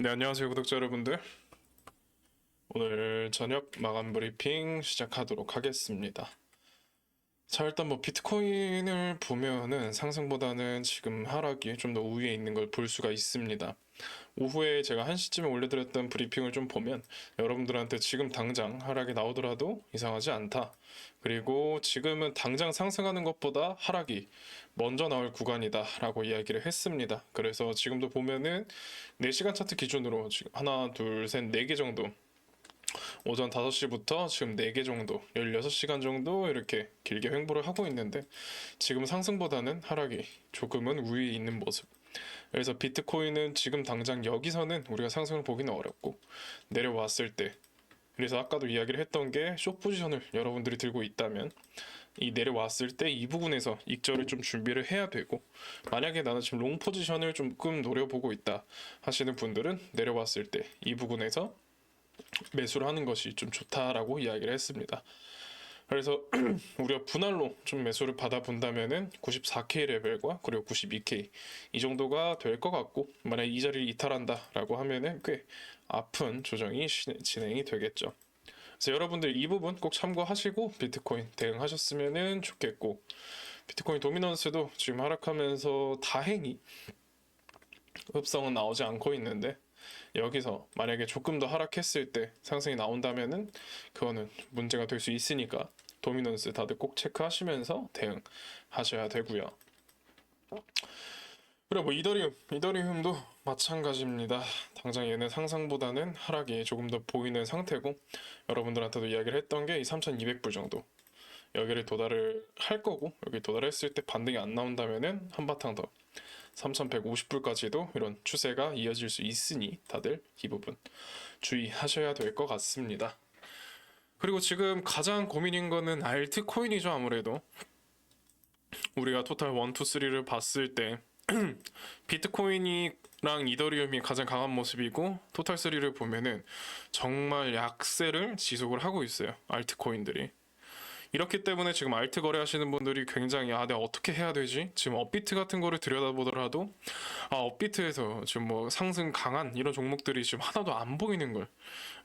네, 안녕하세요, 구독자 여러분들. 오늘 저녁 마감 브리핑 시작하도록 하겠습니다. 자, 일단 뭐 비트코인을 보면은 상승보다는 지금 하락이 좀 더 우위에 있는 걸 볼 수가 있습니다. 오후에 제가 1시쯤에 올려드렸던 브리핑을 좀 보면 여러분들한테 지금 당장 하락이 나오더라도 이상하지 않다. 그리고 지금은 당장 상승하는 것보다 하락이 먼저 나올 구간이다 라고 이야기를 했습니다. 그래서 지금도 보면은 4시간 차트 기준으로 지금 하나, 둘, 셋, 네 개 정도 오전 5시부터 지금 4개 정도, 16시간 정도 이렇게 길게 횡보를 하고 있는데 지금 상승보다는 하락이 조금은 우위에 있는 모습. 그래서 비트코인은 지금 당장 여기서는 우리가 상승을 보기는 어렵고 내려왔을 때 그래서 아까도 이야기를 했던 게 숏 포지션을 여러분들이 들고 있다면 이 내려왔을 때 이 부분에서 익절을 좀 준비를 해야 되고 만약에 나는 지금 롱 포지션을 조금 노려보고 있다 하시는 분들은 내려왔을 때 이 부분에서 매수를 하는 것이 좀 좋다라고 이야기를 했습니다. 그래서 우리가 분할로 좀 매수를 받아본다면은 94K 레벨과 그리고 92K 이 정도가 될 것 같고 만약 이 자리를 이탈한다라고 하면은 꽤 아픈 조정이 시- 진행이 되겠죠. 그래서 여러분들 이 부분 꼭 참고하시고 비트코인 대응하셨으면은 좋겠고 비트코인 도미넌스도 지금 하락하면서 다행히 흡성은 나오지 않고 있는데 여기서 만약에 조금 더 하락했을 때 상승이 나온다면은 그거는 문제가 될 수 있으니까 도미넌스 다들 꼭 체크하시면서 대응하셔야 되고요. 그리고 뭐 이더리움, 이더리움도 마찬가지입니다. 당장 얘는 상상보다는 하락이 조금 더 보이는 상태고 여러분들한테도 이야기를 했던 게 이 3,200불 정도 여기를 도달을 할 거고 여기 도달했을 때 반등이 안 나온다면은 한바탕 더 3,150불까지도 이런 추세가 이어질 수 있으니 다들 이 부분 주의하셔야 될 것 같습니다. 그리고 지금 가장 고민인 거는 알트코인이죠 아무래도 우리가 토탈 1, 2, 3를 봤을 때 비트코인이랑 이더리움이 가장 강한 모습이고 토탈 3를 보면은 정말 약세를 지속을 하고 있어요 알트코인들이 이렇기 때문에 지금 알트 거래하시는 분들이 굉장히 아 내가 어떻게 해야 되지? 지금 업비트 같은 거를 들여다보더라도 아 업비트에서 지금 뭐 상승 강한 이런 종목들이 지금 하나도 안 보이는 걸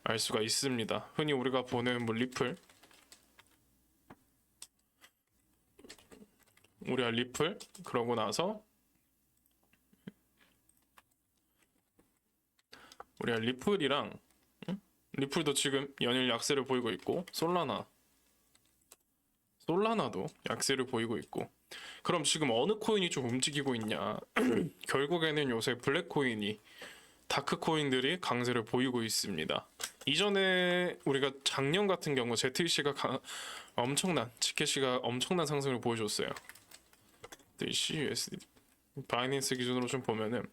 알 수가 있습니다. 흔히 우리가 보는 뭐 리플 우리가 리플 그러고 나서 우리가 리플이랑 응? 리플도 지금 연일 약세를 보이고 있고 솔라나 솔라나도 약세를 보이고 있고. 그럼 지금 어느 코인이 좀 움직이고 있냐? 결국에는 요새 블랙코인이 다크코인들이 강세를 보이고 있습니다. 이전에 우리가 작년 같은 경우 ZEC가 가, 엄청난 지켓이가 엄청난 상승을 보여줬어요. ZECUSD 바이낸스 기준으로 좀 보면은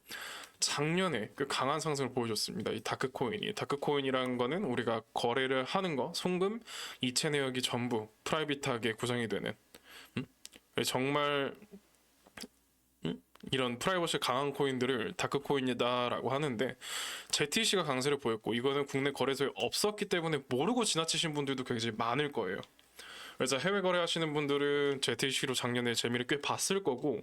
작년에 그 강한 상승을 보여줬습니다. 이 다크코인이 다크코인이라는 거는 우리가 거래를 하는 거 송금 이체 내역이 전부 프라이빗하게 구성이 되는 음? 정말 음? 이런 프라이버시 강한 코인들을 다크코인이다라고 하는데 ZTC가 강세를 보였고 이거는 국내 거래소에 없었기 때문에 모르고 지나치신 분들도 굉장히 많을 거예요. 그래서 해외 거래하시는 분들은 ZTC로 작년에 재미를 꽤 봤을 거고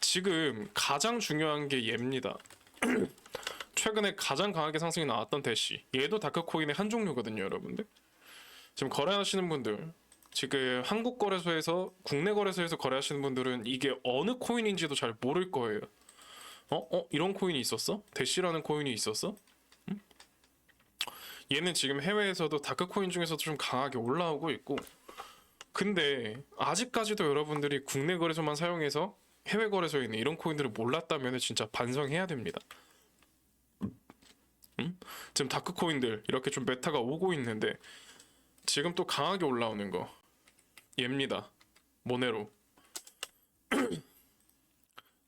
지금 가장 중요한 게 얘입니다. 최근에 가장 강하게 상승이 나왔던 대시 얘도 다크코인의 한 종류거든요 여러분들 지금 거래하시는 분들 지금 한국 거래소에서 국내 거래소에서 거래하시는 분들은 이게 어느 코인인지도 잘 모를 거예요 어? 어? 이런 코인이 있었어? 대시라는 코인이 있었어? 음? 얘는 지금 해외에서도 다크코인 중에서도 좀 강하게 올라오고 있고 근데 아직까지도 여러분들이 국내 거래소만 사용해서 해외 거래소에 있는 이런 코인들을 몰랐다면 진짜 반성해야 됩니다. 음? 지금 다크 코인들 이렇게 좀 메타가 오고 있는데 지금 또 강하게 올라오는 거 얘입니다. 모네로.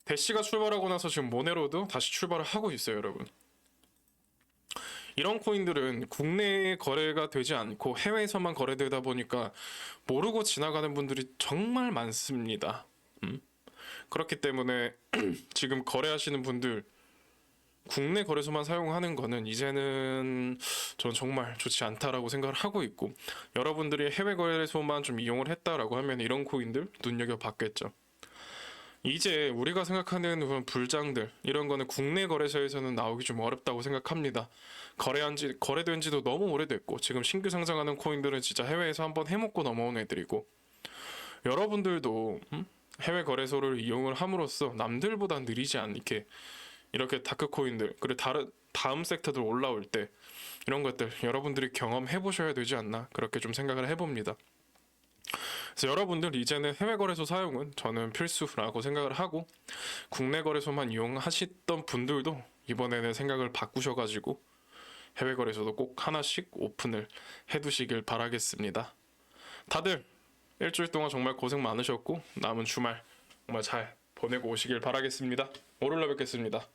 대시가 출발하고 나서 지금 모네로도 다시 출발을 하고 있어요, 여러분. 이런 코인들은 국내에 거래가 되지 않고 해외에서만 거래되다 보니까 모르고 지나가는 분들이 정말 많습니다. 음? 그렇기 때문에 지금 거래하시는 분들 국내 거래소만 사용하는 거는 이제는 저는 정말 좋지 않다라고 생각을 하고 있고 여러분들이 해외 거래소만 좀 이용을 했다라고 하면 이런 코인들 눈여겨 봤겠죠. 이제 우리가 생각하는 그런 불장들 이런 거는 국내 거래소에서는 나오기 좀 어렵다고 생각합니다. 거래한 지 거래된 지도 너무 오래됐고 지금 신규 상장하는 코인들은 진짜 해외에서 한번 해먹고 넘어온 애들이고 여러분들도 음? 해외 거래소를 이용을 함으로써 남들보다 느리지 않게 이렇게 다크 코인들 그리고 다른 다음 섹터들 올라올 때 이런 것들 여러분들이 경험해 보셔야 되지 않나 그렇게 좀 생각을 해봅니다. 그래서 여러분들 이제는 해외 거래소 사용은 저는 필수라고 생각을 하고 국내 거래소만 이용하시던 분들도 이번에는 생각을 바꾸셔가지고 해외 거래소도 꼭 하나씩 오픈을 해두시길 바라겠습니다. 다들 일주일 동안 정말 고생 많으셨고 남은 주말 정말 잘 보내고 오시길 바라겠습니다. 오늘로 뵙겠습니다.